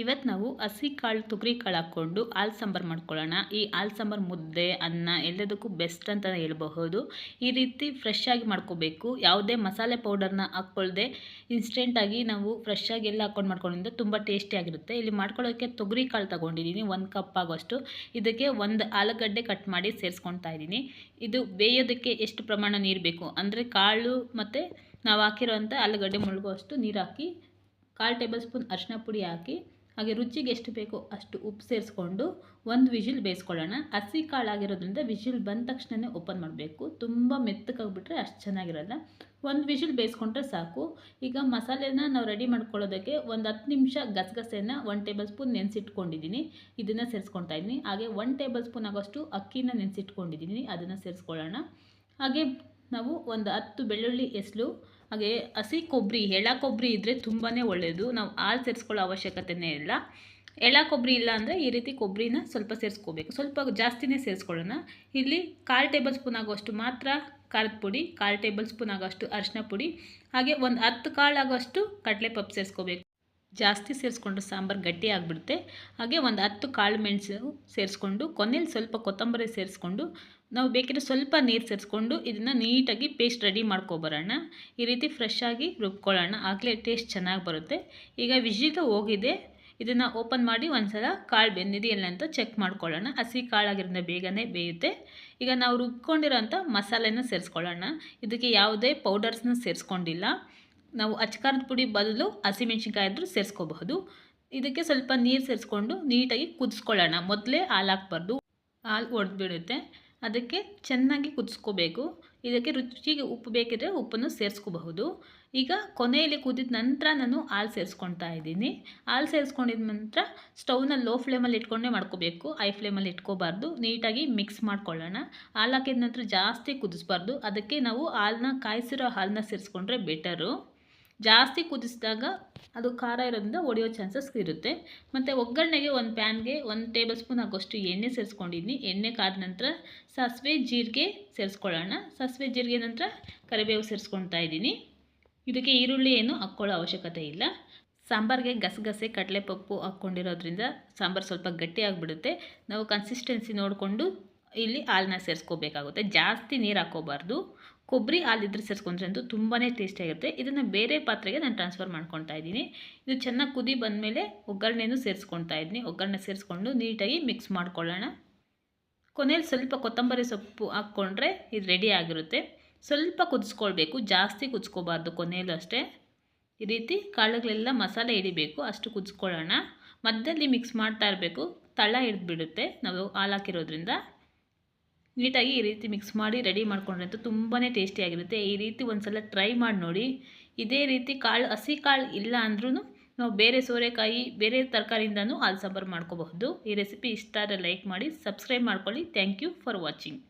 ಇವತ್ತು ನಾವು ಹಸಿ ಕಾಳು ತೊಗರಿ ಕಾಳು ಹಾಕ್ಕೊಂಡು ಹಾಲು ಸಾಂಬಾರು ಮಾಡ್ಕೊಳ್ಳೋಣ. ಈ ಹಾಲು ಸಾಂಬಾರು ಮುದ್ದೆ, ಅನ್ನ ಎಲ್ಲದಕ್ಕೂ ಬೆಸ್ಟ್ ಅಂತ ಹೇಳ್ಬಹುದು. ಈ ರೀತಿ ಫ್ರೆಶ್ ಆಗಿ ಮಾಡ್ಕೋಬೇಕು. ಯಾವುದೇ ಮಸಾಲೆ ಪೌಡರ್ನ ಹಾಕ್ಕೊಳ್ಳದೆ ಇನ್ಸ್ಟೆಂಟಾಗಿ ನಾವು ಫ್ರೆಶ್ ಆಗಿ ಎಲ್ಲ ಹಾಕ್ಕೊಂಡು ಮಾಡ್ಕೊಂಡಿದ್ದೆ ತುಂಬ ಟೇಸ್ಟಿಯಾಗಿರುತ್ತೆ ಇಲ್ಲಿ ಮಾಡ್ಕೊಳ್ಳೋಕ್ಕೆ ತೊಗರಿ ಕಾಳು ತೊಗೊಂಡಿದ್ದೀನಿ, ಒಂದು ಕಪ್ ಆಗೋಷ್ಟು. ಇದಕ್ಕೆ ಒಂದು ಆಲೂಗಡ್ಡೆ ಕಟ್ ಮಾಡಿ ಸೇರಿಸ್ಕೊಳ್ತಾ ಇದ್ದೀನಿ. ಇದು ಬೇಯೋದಕ್ಕೆ ಎಷ್ಟು ಪ್ರಮಾಣ ನೀರು ಬೇಕು? ಅಂದರೆ ಕಾಳು ಮತ್ತು ನಾವು ಹಾಕಿರೋಂಥ ಆಲೂಗಡ್ಡೆ ಮುಳುಗುವಷ್ಟು ನೀರು ಹಾಕಿ, ಕಾಲು ಟೇಬಲ್ ಸ್ಪೂನ್ ಅರಿಶಿನ ಪುಡಿ ಹಾಕಿ ಹಾಗೆ ರುಚಿಗೆ ಎಷ್ಟು ಬೇಕೋ ಅಷ್ಟು ಉಪ್ಪು ಸೇರಿಸ್ಕೊಂಡು ಒಂದು ವಿಜಿಲ್ ಬೇಯಿಸ್ಕೊಳ್ಳೋಣ. ಹಸಿ ಕಾಳಾಗಿರೋದ್ರಿಂದ ವಿಜಿಲ್ ಬಂದ ತಕ್ಷಣವೇ ಓಪನ್ ಮಾಡಬೇಕು. ತುಂಬ ಮೆತ್ತಕ್ಕಾಗ್ಬಿಟ್ರೆ ಅಷ್ಟು ಚೆನ್ನಾಗಿರಲ್ಲ. ಒಂದು ವಿಜಿಲ್ ಬೇಯಿಸ್ಕೊಂಡ್ರೆ ಸಾಕು. ಈಗ ಮಸಾಲೆನ ನಾವು ರೆಡಿ ಮಾಡ್ಕೊಳ್ಳೋದಕ್ಕೆ ಒಂದು ಹತ್ತು ನಿಮಿಷ ಗಸಗಸೆನ ಒನ್ ಟೇಬಲ್ ಸ್ಪೂನ್ ನೆನೆಸಿಟ್ಕೊಂಡಿದ್ದೀನಿ. ಇದನ್ನು ಸೇರಿಸ್ಕೊಳ್ತಾ ಇದ್ದೀನಿ. ಹಾಗೆ ಒನ್ ಟೇಬಲ್ ಸ್ಪೂನ್ ಆಗೋಷ್ಟು ಅಕ್ಕಿನ ನೆನೆಸಿಟ್ಕೊಂಡಿದ್ದೀನಿ. ಅದನ್ನು ಸೇರಿಸ್ಕೊಳ್ಳೋಣ. ಹಾಗೆ ನಾವು ಒಂದು ಹತ್ತು ಬೆಳ್ಳುಳ್ಳಿ ಎಸಳು ಹಾಗೆ ಹಸಿ ಕೊಬ್ಬರಿ ಎಳ ಕೊಬ್ಬರಿ ಇದ್ದರೆ ತುಂಬಾ ಒಳ್ಳೆಯದು ನಾವು ಹಾಲು ಸೇರಿಸ್ಕೊಳ್ಳೋ ಅವಶ್ಯಕತೆಯೇ ಇಲ್ಲ. ಎಳ ಕೊಬ್ಬರಿ ಇಲ್ಲ ಅಂದರೆ ಈ ರೀತಿ ಕೊಬ್ಬರಿನ ಸ್ವಲ್ಪ ಸೇರಿಸ್ಕೋಬೇಕು. ಸ್ವಲ್ಪ ಜಾಸ್ತಿನೇ ಸೇರಿಸ್ಕೊಳ್ಳೋಣ. ಇಲ್ಲಿ ಕಾಲು ಟೇಬಲ್ ಸ್ಪೂನ್ ಆಗೋಷ್ಟು ಮಾತ್ರ ಖಾರದ ಪುಡಿ, ಕಾಲು ಟೇಬಲ್ ಸ್ಪೂನ್ ಆಗೋಷ್ಟು ಅರಿಶಿನ ಪುಡಿ, ಹಾಗೆ ಒಂದು ಹತ್ತು ಕಾಳು ಆಗೋಷ್ಟು ಕಡಲೆ ಪಪ್ಪು ಸೇರಿಸ್ಕೋಬೇಕು. ಜಾಸ್ತಿ ಸೇರಿಸ್ಕೊಂಡ್ರೆ ಸಾಂಬಾರು ಗಟ್ಟಿ ಆಗಿಬಿಡುತ್ತೆ. ಹಾಗೆ ಒಂದು ಹತ್ತು ಕಾಳು ಮೆಣಸು ಸೇರಿಸ್ಕೊಂಡು ಕೊನೆಯಲ್ಲಿ ಸ್ವಲ್ಪ ಕೊತ್ತಂಬರಿ ಸೇರಿಸ್ಕೊಂಡು ನಾವು ಬೇಕಿದ್ರೆ ಸ್ವಲ್ಪ ನೀರು ಸೇರಿಸ್ಕೊಂಡು ಇದನ್ನು ನೀಟಾಗಿ ಪೇಸ್ಟ್ ರೆಡಿ ಮಾಡ್ಕೊಬರೋಣ. ಈ ರೀತಿ ಫ್ರೆಶ್ ಆಗಿ ರುಬ್ಕೊಳ್ಳೋಣ. ಆಗಲೇ ಟೇಸ್ಟ್ ಚೆನ್ನಾಗಿ ಬರುತ್ತೆ. ಈಗ ವಿಜಿಲು ಹೋಗಿದೆ. ಇದನ್ನು ಓಪನ್ ಮಾಡಿ ಒಂದು ಸಲ ಕಾಳು ಬೆಂದಿದೆಯಲ್ಲ ಅಂತ ಚೆಕ್ ಮಾಡ್ಕೊಳ್ಳೋಣ. ಹಸಿ ಕಾಳಾಗಿರೋದ್ರಿಂದ ಬೇಗನೆ ಬೇಯುತ್ತೆ. ಈಗ ನಾವು ರುಬ್ಕೊಂಡಿರೋಂಥ ಮಸಾಲೆನ ಸೇರಿಸ್ಕೊಳ್ಳೋಣ. ಇದಕ್ಕೆ ಯಾವುದೇ ಪೌಡರ್ಸ್ನ ಸೇರಿಸ್ಕೊಂಡಿಲ್ಲ. ನಾವು ಅಚ್ಕಾರದ ಪುಡಿ ಬದಲು ಹಸಿಮೆಣ್ಸಿನ್ಕಾಯಿ ಆದರೂ ಸೇರಿಸ್ಕೋಬಹುದು. ಇದಕ್ಕೆ ಸ್ವಲ್ಪ ನೀರು ಸೇರಿಸ್ಕೊಂಡು ನೀಟಾಗಿ ಕುದಿಸ್ಕೊಳ್ಳೋಣ. ಮೊದಲೇ ಹಾಲು ಹಾಕ್ಬಾರ್ದು. ಹಾಲು ಒಡೆದ್ಬಿಡುತ್ತೆ. ಅದಕ್ಕೆ ಚೆನ್ನಾಗಿ ಕುದಿಸ್ಕೋಬೇಕು. ಇದಕ್ಕೆ ರುಚಿಗೆ ಉಪ್ಪು ಬೇಕಿದ್ರೆ ಉಪ್ಪನ್ನು ಸೇರಿಸ್ಕೋಬಹುದು. ಈಗ ಕೊನೆಯಲ್ಲಿ ಕುದಿದ ನಂತರ ನಾನು ಹಾಲು ಸೇರಿಸ್ಕೊಳ್ತಾ ಇದ್ದೀನಿ. ಹಾಲು ಸೇರಿಸ್ಕೊಂಡಿದ ನಂತರ ಸ್ಟೌವ್ನ ಲೋ ಫ್ಲೇಮಲ್ಲಿ ಇಟ್ಕೊಂಡೇ ಮಾಡ್ಕೋಬೇಕು. ಹೈ ಫ್ಲೇಮಲ್ಲಿ ಇಟ್ಕೋಬಾರ್ದು. ನೀಟಾಗಿ ಮಿಕ್ಸ್ ಮಾಡ್ಕೊಳ್ಳೋಣ. ಹಾಲು ಹಾಕಿದ ನಂತರ ಜಾಸ್ತಿ ಕುದಿಸ್ಬಾರ್ದು. ಅದಕ್ಕೆ ನಾವು ಹಾಲನ್ನ ಕಾಯಿಸಿರೋ ಹಾಲನ್ನ ಸೇರಿಸ್ಕೊಂಡ್ರೆ ಬೆಟರು. ಜಾಸ್ತಿ ಕುದಿಸಿದಾಗ ಅದು ಖಾರ ಇರೋದ್ರಿಂದ ಒಡೆಯೋ ಚಾನ್ಸಸ್ ಇರುತ್ತೆ. ಮತ್ತು ಒಗ್ಗರಣೆಗೆ ಒಂದು ಪ್ಯಾನ್ಗೆ ಒಂದು ಟೇಬಲ್ ಸ್ಪೂನ್ ಆಗೋಷ್ಟು ಎಣ್ಣೆ ಸೇರಿಸ್ಕೊಂಡಿದ್ದೀನಿ ಎಣ್ಣೆ ಕಾದ ನಂತರ ಸಾಸಿವೆ, ಜೀರಿಗೆ ಸೇರಿಸ್ಕೊಳ್ಳೋಣ. ಸಾಸಿವೆ, ಜೀರಿಗೆ ನಂತರ ಕರಿಬೇವು ಸೇರಿಸ್ಕೊಳ್ತಾ ಇದ್ದೀನಿ. ಇದಕ್ಕೆ ಈರುಳ್ಳಿ ಏನು ಹಾಕ್ಕೊಳ್ಳೋ ಅವಶ್ಯಕತೆ ಇಲ್ಲ. ಸಾಂಬಾರಿಗೆ ಗಸಗಸೆ, ಕಡಲೆಪಪ್ಪು ಹಾಕ್ಕೊಂಡಿರೋದ್ರಿಂದ ಸಾಂಬಾರು ಸ್ವಲ್ಪ ಗಟ್ಟಿ ಆಗಿಬಿಡುತ್ತೆ. ನಾವು ಕನ್ಸಿಸ್ಟೆನ್ಸಿ ನೋಡಿಕೊಂಡು ಇಲ್ಲಿ ಹಾಲನ್ನ ಸೇರಿಸ್ಕೋಬೇಕಾಗುತ್ತೆ. ಜಾಸ್ತಿ ನೀರು ಹಾಕ್ಕೋಬಾರ್ದು. ಕೊಬ್ಬರಿ ಹಾಲಿದ್ರೆ ಸೇರಿಸ್ಕೊಂಡ್ರೆ ಅಂತೂ ತುಂಬಾ ಟೇಸ್ಟಿಯಾಗಿರುತ್ತೆ. ಇದನ್ನು ಬೇರೆ ಪಾತ್ರೆಗೆ ನಾನು ಟ್ರಾನ್ಸ್ಫರ್ ಮಾಡ್ಕೊತಾ ಇದ್ದೀನಿ. ಇದು ಚೆನ್ನಾಗಿ ಕುದಿ ಬಂದಮೇಲೆ ಒಗ್ಗರಣೆನೂ ಸೇರಿಸ್ಕೊತಾ ಇದ್ದೀನಿ. ಒಗ್ಗರಣೆ ಸೇರಿಸ್ಕೊಂಡು ನೀಟಾಗಿ ಮಿಕ್ಸ್ ಮಾಡ್ಕೊಳ್ಳೋಣ. ಕೊನೆಯಲ್ಲಿ ಸ್ವಲ್ಪ ಕೊತ್ತಂಬರಿ ಸೊಪ್ಪು ಹಾಕ್ಕೊಂಡ್ರೆ ಇದು ರೆಡಿ ಆಗಿರುತ್ತೆ. ಸ್ವಲ್ಪ ಕುದಿಸ್ಕೊಳ್ಬೇಕು. ಜಾಸ್ತಿ ಕುದಿಸ್ಕೋಬಾರ್ದು ಕೊನೆಯಲ್ಲೂ ಅಷ್ಟೇ. ಈ ರೀತಿ ಕಾಳುಗಳೆಲ್ಲ ಮಸಾಲೆ ಹಿಡಿಬೇಕು. ಅಷ್ಟು ಕುದಿಸ್ಕೊಳ್ಳೋಣ. ಮಧ್ಯದಲ್ಲಿ ಮಿಕ್ಸ್ ಮಾಡ್ತಾ ಇರಬೇಕು. ತಳ ಹಿಡಿದ್ಬಿಡುತ್ತೆ. ನಾವು ಹಾಲು ಹಾಕಿರೋದ್ರಿಂದ. ನೀಟಾಗಿ ಈ ರೀತಿ ಮಿಕ್ಸ್ ಮಾಡಿ ರೆಡಿ ಮಾಡ್ಕೊಂಡ್ರೆ ಅಂತೂ ತುಂಬಾ ಟೇಸ್ಟಿಯಾಗಿರುತ್ತೆ ಈ ರೀತಿ ಒಂದು ಸಲ ಟ್ರೈ ಮಾಡಿ ನೋಡಿ. ಇದೇ ರೀತಿ ಕಾಳು, ಹಸಿ ಕಾಳು ಇಲ್ಲ ಅಂದ್ರೂ ನಾವು ಬೇರೆ ಸೋರೆಕಾಯಿ, ಬೇರೆ ತರಕಾರಿಯಿಂದನೂ ಹಾಲು ಸಾಂಬಾರು ಮಾಡ್ಕೋಬಹುದು. ಈ ರೆಸಿಪಿ ಇಷ್ಟ ಆದರೆ ಲೈಕ್ ಮಾಡಿ ಸಬ್ಸ್ಕ್ರೈಬ್ ಮಾಡ್ಕೊಳ್ಳಿ. Thank you for watching